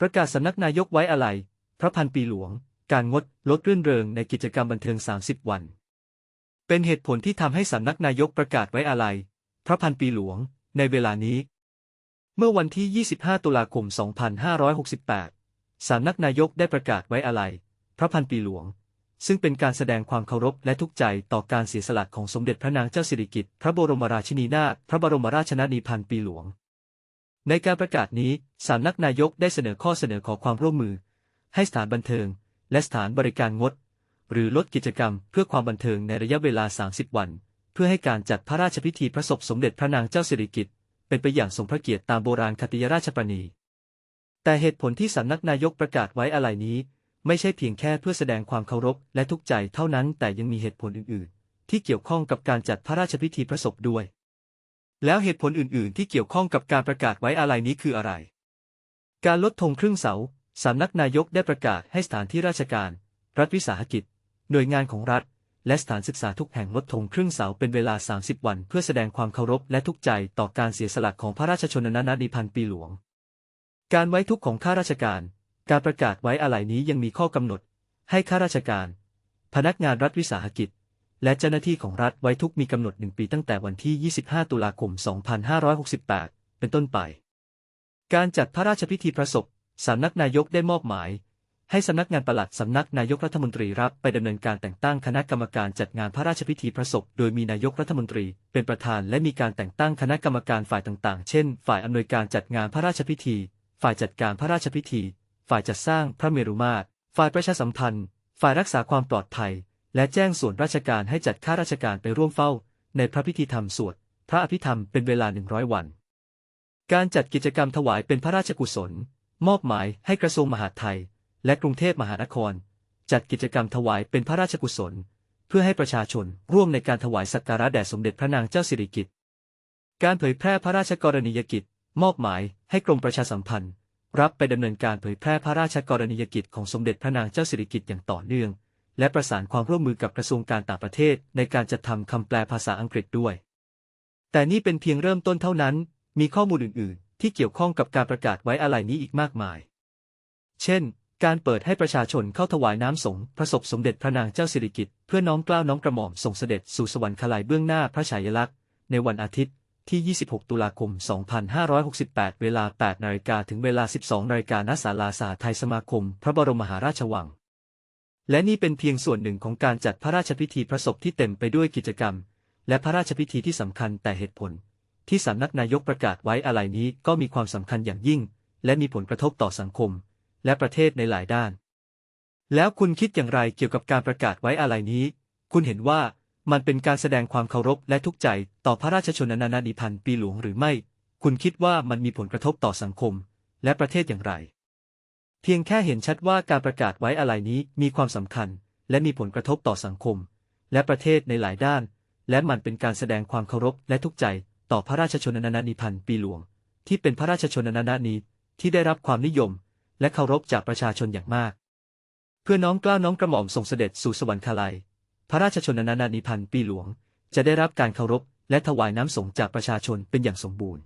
ประกาศสำนักนายกไว้อะไร พระพันปีหลวง การงดลดเรื่นเริงในกิจกรรมบันเทิง 30 วัน เป็นเหตุผลที่ทำให้สำนักนายกประกาศไว้อะไร พระพันปีหลวง ในเวลานี้ เมื่อวันที่ 25 ตุลาคม 2568 สำนักนายกได้ประกาศไว้อะไร พระพันปีหลวง ซึ่งเป็นการแสดงความเคารพและทุกข์ใจต่อการเสียสละของสมเด็จพระนางเจ้าสิริกิติ์พระบรมราชินีนาถพระบรมราชชนนีพันปีหลวง ในการประกาศนี้สำนักนายกได้เสนอข้อเสนอขอความร่วมมือ ให้สถานบันเทิง และสถานบริการงด หรือลดกิจกรรมเพื่อความบันเทิงในระยะเวลา 30 วัน เพื่อให้การจัดพระราชพิธีพระศพสมเด็จพระนางเจ้าสิริกิติ์เป็นไปอย่างสมพระเกียรติตามโบราณคติยราชประนีแต่เหตุผลที่สำนักนายกประกาศไว้อะไรนี้ ไม่ใช่เพียงแค่เพื่อแสดงความเคารพและทุกข์ใจเท่านั้นแต่ยังมีเหตุผลอื่น ๆ ที่เกี่ยวข้องกับการจัดพระราชพิธีพระศพด้วย แล้วเหตุผลอื่น ๆ ที่เกี่ยวข้องกับการประกาศไว้อะไรนี้คืออะไร การลดธงครึ่งเสาสำนักนายกได้ประกาศให้สถานที่ราชการ รัฐวิสาหกิจ หน่วยงานของรัฐ และสถานศึกษาทุกแห่งลดธงครึ่งเสาเป็นเวลา 30 วัน เพื่อแสดงความเคารพและทุกข์ใจต่อการเสียสละของพระราชชนนานีพันปีหลวง การไว้ทุกข์ของข้าราชการ การประกาศไว้อะไรนี้ยังมีข้อกำหนด ให้ข้าราชการ พนักงานรัฐวิสาหกิจ และเจ้าหน้าที่ของรัฐไว้ทุกมีกำหนดหนึ่งปีตั้งแต่วันที่ 25 ตุลาคม 2568 เป็นต้นไป การจัดพระราชพิธีพระศพสำนักนายกได้มอบหมาย ให้สำนักงานปลัดสำนักนายกรัฐมนตรีรับไปดำเนินการแต่งตั้งคณะกรรมการจัดงานพระราชพิธีพระศพโดยมีนายกรัฐมนตรีเป็นประธานและมีการแต่งตั้งคณะกรรมการฝ่ายต่างๆ เช่น ฝ่ายอำนวยการจัดงานพระราชพิธี ฝ่ายจัดการพระราชพิธี ฝ่ายจัดสร้างพระเมรุมาตร ฝ่ายประชาสัมพันธ์ ฝ่ายรักษาความปลอดภัย และแจ้งส่วนราชการให้จัดข้าราชการไปร่วมเฝ้า ในพระพิธีธรรมสวด พระอภิธรรมเป็นเวลา100วัน การจัดกิจกรรมถวายเป็นพระราชกุศล มอบหมายให้กระทรวงมหาดไทย และกรุงเทพมหานคร จัดกิจกรรมถวายเป็นพระราชกุศล เพื่อให้ประชาชนร่วมในการถวายสักการะแด่สมเด็จพระนางเจ้าสิริกิติ์การเผยแพร่พระราชกรณียกิจ มอบหมายให้กรมประชาสัมพันธ์ รับไปดำเนินการเผยแพร่พระราชกรณียกิจของสมเด็จพระนางเจ้าสิริกิติ์อย่างต่อเนื่อง และประสานความร่วมมือกับกระทรวงการต่างประเทศ ในการจัดทำคำแปลภาษาอังกฤษด้วย แต่นี่เป็นเพียงเริ่มต้นเท่านั้น มีข้อมูลอื่น ๆ ที่เกี่ยวข้องกับการประกาศไว้อะไรนี้อีกมากมาย เช่น การเปิดให้ประชาชนเข้าถวายน้ำสงฆ์พระศพสมเด็จพระนางเจ้าสิริกิติ์เพื่อน้อมเกล้าน้อมกระหม่อมส่งเสด็จสู่สวรรคลัยเบื้องหน้าพระฉายาลักษณ์ในวันอาทิตย์ที่ 26 ตุลาคม 2568 เวลา 8 นาฬิกาถึงเวลา 12 นาฬิกาณศาลาสหไทยสมาคม พระบรมมหาราชวัง และนี่เป็นเพียงส่วนหนึ่งของการจัดพระราชพิธีพระศพที่เต็มไปด้วยกิจกรรม และพระราชพิธีที่สำคัญแต่เหตุผล ที่สำนักนายกประกาศไว้อะไรนี้ก็มีความสำคัญอย่างยิ่ง และมีผลกระทบต่อสังคม และประเทศในหลายด้าน แล้วคุณคิดอย่างไรเกี่ยวกับการประกาศไว้อะไรนี้ คุณเห็นว่ามันเป็นการแสดงความเคารพและทุกข์ใจต่อพระราชชนนานีพันปีหลวงหรือไม่ คุณคิดว่ามันมีผลกระทบต่อสังคม และประเทศอย่างไร เพียงแค่เห็นชัดว่าการประกาศไว้อะไรนี้มีความสำคัญ และมีผลกระทบต่อสังคม และประเทศในหลายด้าน และมันเป็นการแสดงความเคารพและทุกใจต่อพระราชชนนานีพันปีหลวง ที่เป็นพระราชชนนานีที่ได้รับความนิยม และเคารพจากประชาชนอย่างมาก เพื่อน้อมเกล้าน้อมกระหม่อมส่งเสด็จสู่สวรรคาลัย พระราชชนนานีพันปีหลวง จะได้รับการเคารพและถวายน้ำสงจากประชาชนเป็นอย่างสมบูรณ์